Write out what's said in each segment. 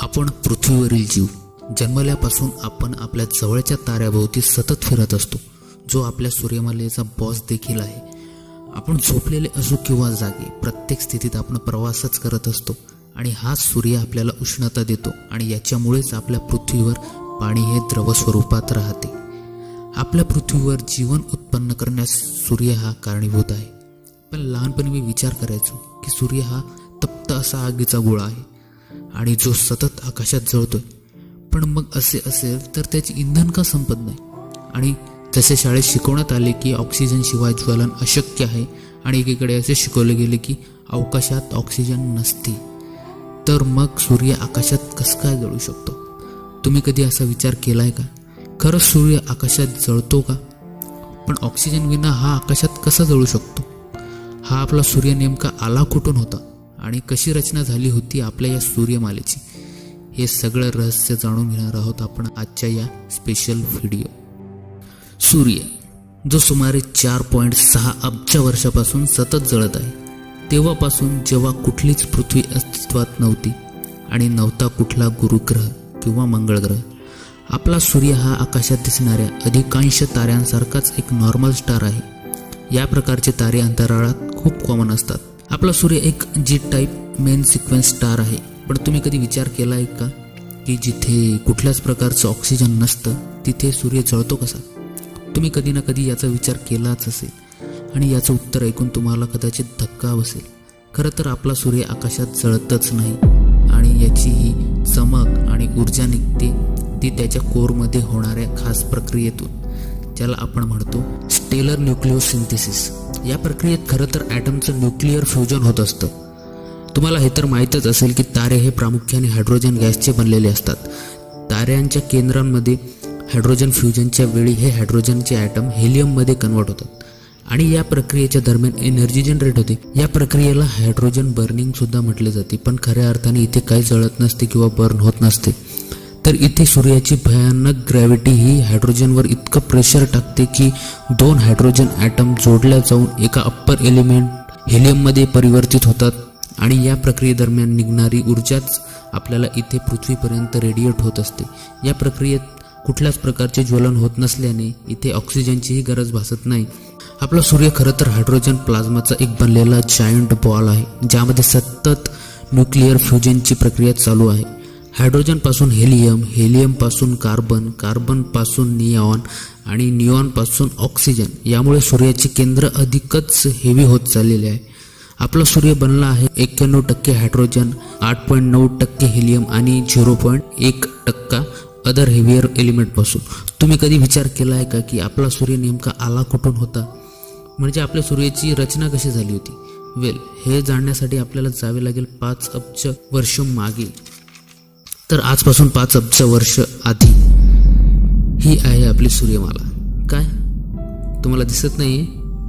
आपण पृथ्वीवरील जीव जन्मल्यापासून आपण आपल्या जवळच्या ताऱ्याभोवती सतत फिरत असतो जो आपल्या सूर्यमालेचा बॉस देखील आहे. आपण झोपलेले असू किंवा जागे प्रत्येक स्थितीत आपण प्रवासच करत असतो आणि हाच सूर्य आपल्याला उष्णता देतो आणि याच्यामुळेच आपल्या पृथ्वीवर पाणी हे द्रव स्वरूपात राहते. आपल्या पृथ्वीवर जीवन उत्पन्न करण्यास सूर्य हा कारणीभूत आहे. पण लहानपणी मी विचार करायचो की सूर्य हा तप्त असा आगीचा गोळा आहे. आणि जो सतत आकाशात जळतोय. पण मग असे असेल तर त्याचे इंधन का संपत नाही? आणि जसे शाळेत शिकवण्यात आले की ऑक्सिजन शिवाय ज्वलन अशक्य आहे आणि एकीकडे असे शिकवले गेले की अवकाशात ऑक्सिजन नसते तर मग सूर्य आकाशात कसं काय जळू शकतो? तुम्ही कधी असा विचार केलाय का? खरंच सूर्य आकाशात जळतो का? पण ऑक्सिजन विना हा आकाशात कसा जळू शकतो? हा आपला सूर्य नेमका आला कुठून होता? आणि कशी रचना झाली होती आपल्या या सूर्यमालेची हे सगळं रहस्य जाणून घेणार आहोत आपण आजच्या या स्पेशल व्हिडिओ सूर्य जो सुमारे चार पॉईंट सहा अब्ज वर्षापासून सतत जळत आहे तेव्हापासून जेव्हा कुठलीच पृथ्वी अस्तित्वात नव्हती आणि नव्हता कुठला गुरुग्रह किंवा मंगळ ग्रह आपला सूर्य हा आकाशात दिसणाऱ्या अधिकांश ताऱ्यांसारखाच एक नॉर्मल स्टार आहे. या प्रकारचे तारे अंतराळात खूप कॉमन असतात. आपला सूर्य एक G type main sequence star आहे. पण तुम्ही कधी विचार केला आहे का? की जिथे कुठल्याच प्रकारचं ऑक्सिजन नसतं तिथे सूर्य जळतो कसा? तुम्ही कधी ना कधी याचा विचार केलाच असेल. आणि याचं उत्तर ऐकून तुम्हाला कदाचित धक्का बसेल. खरं तर आपला सूर्य आकाशात जळतच नाही. आणि याची ही चमक आणि ऊर्जा निघते ती त्याच्या कोरमध्ये होणाऱ्या खास प्रक्रियेतून. ज्याला आपण म्हणतो स्टेलर न्यूक्लिओसिंथेसिस या प्रक्रियेत खरं तर ॲटमचं न्यूक्लिअर फ्युजन होत असतं. तुम्हाला हे तर माहीतच असेल की तारे हे प्रामुख्याने हायड्रोजन गॅसचे बनलेले असतात. ताऱ्यांच्या केंद्रांमध्ये हायड्रोजन फ्युजनच्या वेळी हे हायड्रोजनचे ॲटम हेलियममध्ये कन्वर्ट होतात. आणि या प्रक्रियेच्या दरम्यान एनर्जी जनरेट होते. या प्रक्रियेला हायड्रोजन बर्निंग सुद्धा म्हटले जाते. पण खऱ्या अर्थाने इथे काही जळत नसते किंवा बर्न होत नसते. तर इथे सूर्याची भयानक ग्रॅव्हिटी ही हायड्रोजनवर इतकं प्रेशर टाकते की दोन हायड्रोजन ॲटम जोडल्या जाऊन एका अप्पर एलिमेंट हेलियममध्ये परिवर्तित होतात. आणि या प्रक्रियेदरम्यान निघणारी ऊर्जाच आपल्याला इथे पृथ्वीपर्यंत रेडिएट होत असते. या प्रक्रियेत कुठल्याच प्रकारचे ज्वलन होत नसल्याने इथे ऑक्सिजनचीही गरज भासत नाही. आपला सूर्य खरं तर हायड्रोजन प्लाझ्माचा एक बनलेला जायंट बॉल आहे ज्यामध्ये सतत न्यूक्लिअर फ्युजनची प्रक्रिया चालू आहे. हायड्रोजनपासून हेलियम हेलियमपासून कार्बन कार्बनपासून नियॉन आणि निऑनपासून ऑक्सिजन यामुळे सूर्याचे केंद्र अधिकच हेवी होत चाललेले आहे. आपला सूर्य बनला आहे एक्क्याण्णव टक्के हायड्रोजन आठ पॉईंट नऊ टक्के हेलियम आणि झिरो पॉईंट एक टक्का अदर हेवियर एलिमेंटपासून तुम्ही कधी विचार केला आहे का की आपला सूर्य नेमका आला कुठून होता? म्हणजे आपल्या सूर्याची रचना कशी झाली होती? वेल हे जाणण्यासाठी आपल्याला जावे लागेल पाच अब्ज वर्ष मागे तर आजपासून पाच अब्ज वर्ष आधी ही आहे आपली सूर्यमाला. काय? तुम्हाला दिसत नाही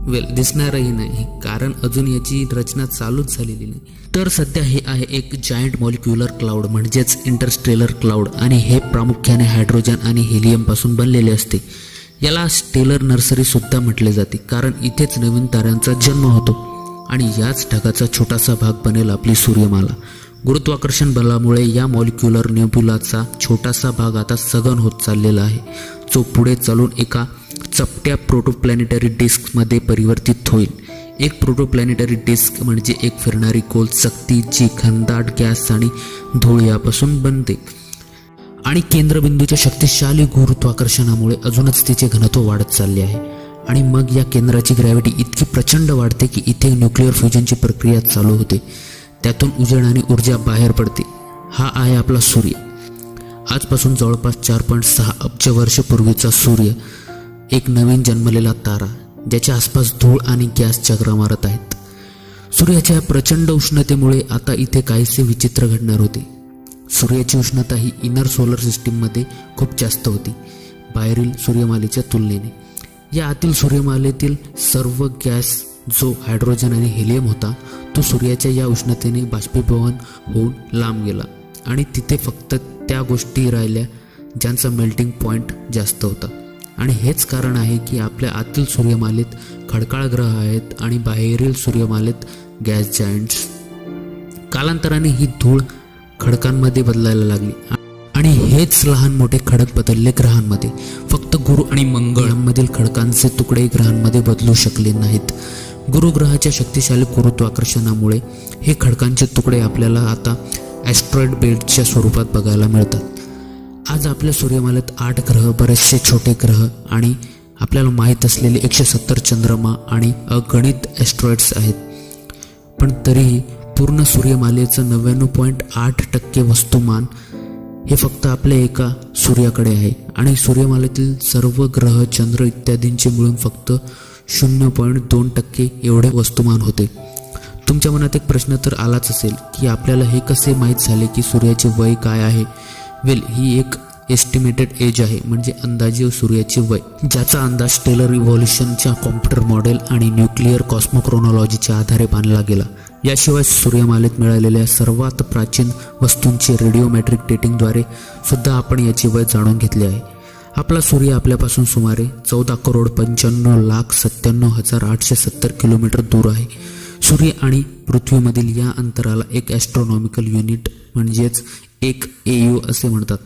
वेल दिसणारही नाही. कारण अजून याची रचना चालूच झालेली नाही. तर सध्या हे आहे एक जायंट मॉलिक्युलर क्लाउड म्हणजेच इंटरस्टेलर क्लाउड आणि हे प्रामुख्याने हायड्रोजन आणि हेलियमपासून बनलेले असते. याला स्टेलर नर्सरी सुद्धा म्हटले जाते. कारण इथेच नवीन ताऱ्यांचा जन्म होतो. आणि याच ढगाचा छोटासा भाग बनेल आपली सूर्यमाला. गुरुत्वाकर्षण बलामुळे या मॉलिक्युलर नेब्युलाचा छोटासा भाग आता सघन होत चाललेला आहे. जो पुढे चालून एका चपट्या प्रोटोप्लॅनेटरी डिस्कमध्ये परिवर्तित होईल. एक प्रोटोप्लॅनेटरी डिस्क म्हणजे एक फिरणारी गोल चकती जी घनदाट गॅस आणि धूळ यापासून बनते. आणि केंद्रबिंदूच्या शक्तिशाली गुरुत्वाकर्षणामुळे अजूनच तिचे घनत्व वाढत चालले आहे. आणि मग या केंद्राची ग्रॅव्हिटी इतकी प्रचंड वाढते की इथे न्यूक्लिअर फ्युजनची प्रक्रिया चालू होते. त्यातून उजेड आणि ऊर्जा बाहेर पडते. हा आहे आपला सूर्य. आजपासून जवळपास चार पॉईंट सहा अब्ज वर्षपूर्वीचा सूर्य एक नवीन जन्मलेला तारा ज्याच्या आसपास धूळ आणि गॅस चक्र मारत आहेत. सूर्याच्या प्रचंड उष्णतेमुळे आता इथे काहीसे विचित्र घडणार होते. सूर्याची उष्णता ही इनर सोलर सिस्टीममध्ये खूप जास्त होती बाहेरील सूर्यमालेच्या तुलनेने. या आतील सूर्यमालेतील सर्व गॅस जो हायड्रोजन आणि हेलियम होता तो सूर्याच्या या उष्णतेने बाष्पीभवन होऊन लांब गेला. आणि तिथे फक्त त्या गोष्टी राहिल्या ज्यांचा मेल्टिंग पॉईंट जास्त होता. आणि हेच कारण आहे की आपल्या आतील सूर्यमालेत खडकाळ ग्रह आहेत आणि बाहेरील सूर्यमालेत गॅस जायंट्स कालांतराने ही धूळ खडकांमध्ये बदलायला लागली. आणि हेच लहान मोठे खडक बदलले ग्रहांमध्ये. फक्त गुरु आणि मंगळांमधील खडकांचे तुकडे ग्रहांमध्ये बदलू शकले नाहीत. गुरुग्रहाच्या शक्तिशाली गुरुत्वाकर्षणामुळे हे खडकांचे तुकडे आपल्याला आता ॲस्ट्रॉइड बेल्टच्या स्वरूपात बघायला मिळतात. आज आपल्या सूर्यमालेत आठ ग्रह बरेचसे छोटे ग्रह आणि आपल्याला माहीत असलेले एकशे सत्तर चंद्रमा आणि अगणित ॲस्ट्रॉइड्स आहेत. पण तरीही पूर्ण सूर्यमालेचं नव्याण्णव पॉईंट आठ टक्के वस्तुमान हे फक्त आपल्या एका सूर्याकडे आहे आणि सूर्यमालेतील सर्व ग्रह चंद्र इत्यादींचे मिळून फक्त शून्य पॉईंट दोन टक्के एवढे वस्तुमान होते. तुमच्या मनात एक प्रश्न तर आलाच असेल की आपल्याला हे कसे माहीत झाले की सूर्याचे वय काय आहे? वेल ही एक एस्टिमेटेड एज आहे म्हणजे अंदाजे सूर्याचे वय ज्याचा अंदाज टेलर इव्हॉल्युशनच्या कॉम्प्युटर मॉडेल आणि न्यूक्लिअर कॉस्मोक्रोनॉलॉजीच्या आधारे बांधला गेला. याशिवाय सूर्यमालेत मिळालेल्या सर्वात प्राचीन वस्तूंचे रेडिओमॅट्रिक डेटिंगद्वारे सुद्धा आपण याचे वय जाणून घेतले आहे. आपला सूर्य आपल्यापासून सुमारे चौदा करोड पंच्याण्णव लाख सत्त्याण्णव हजार आठशे सत्तर किलोमीटर दूर आहे. सूर्य आणि पृथ्वीमधील या अंतराला एक ॲस्ट्रॉनॉमिकल युनिट म्हणजेच एक ए यू असे म्हणतात.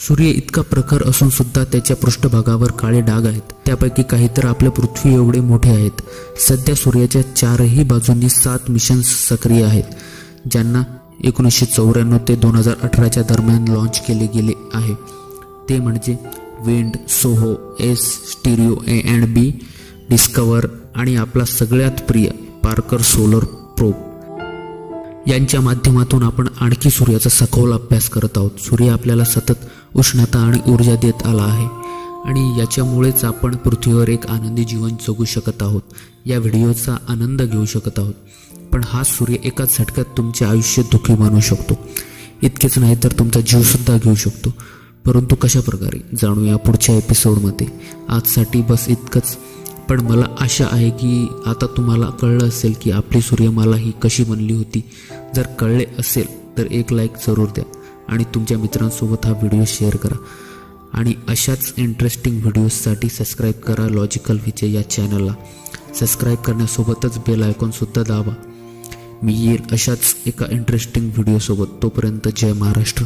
सूर्य इतका प्रखर असून सुद्धा त्याच्या पृष्ठभागावर काळे डाग आहेत. त्यापैकी काही तर आपल्या पृथ्वी एवढे मोठे आहेत. सध्या सूर्याच्या चारही बाजूंनी सात मिशन्स सक्रिय आहेत ज्यांना एकोणीसशे चौऱ्याण्णव ते दोन हजार अठराच्या दरम्यान लॉन्च केले गेले आहे. ते म्हणजे wind SOHO S STEREO A and B DSCOVR आणि आपला सगळ्यात प्रिय पार्कर सोलर प्रोब यांच्या माध्यमातून आपण आणखी सूर्याचा सखोल अभ्यास करत आहोत. सूर्य आपल्याला सतत उष्णता आणि ऊर्जा देत आला आहे आणि याच्यामुळेच आपण पृथ्वीवर एक आनंदी जीवन जगू शकत आहोत. या व्हिडिओचा आनंद घेऊ शकत आहोत. पण हा सूर्य एकाच झटक्यात तुमचे आयुष्य दुःखी बनवू शकतो. इतकेच नाही तर तुमचा जीवसुद्धा घेऊ शकतो. परंतु कशा प्रकारे जाणूया पुढच्या एपिसोडमध्ये. आजसाठी बस इतकंच. पण मला आशा आहे की आता तुम्हाला कळलं असेल की आपली सूर्यमाला ही कशी बनली होती. जर कळले असेल तर एक लाईक जरूर द्या आणि तुमच्या मित्रांसोबत हा व्हिडिओ शेअर करा. आणि अशाच इंटरेस्टिंग व्हिडिओजसाठी सबस्क्राईब करा लॉजिकल विजय या चॅनलला सबस्क्राईब करण्यासोबतच बेल आयकॉनसुद्धा दाबा. मी येईल अशाच एका इंटरेस्टिंग व्हिडिओसोबत तोपर्यंत जय महाराष्ट्र.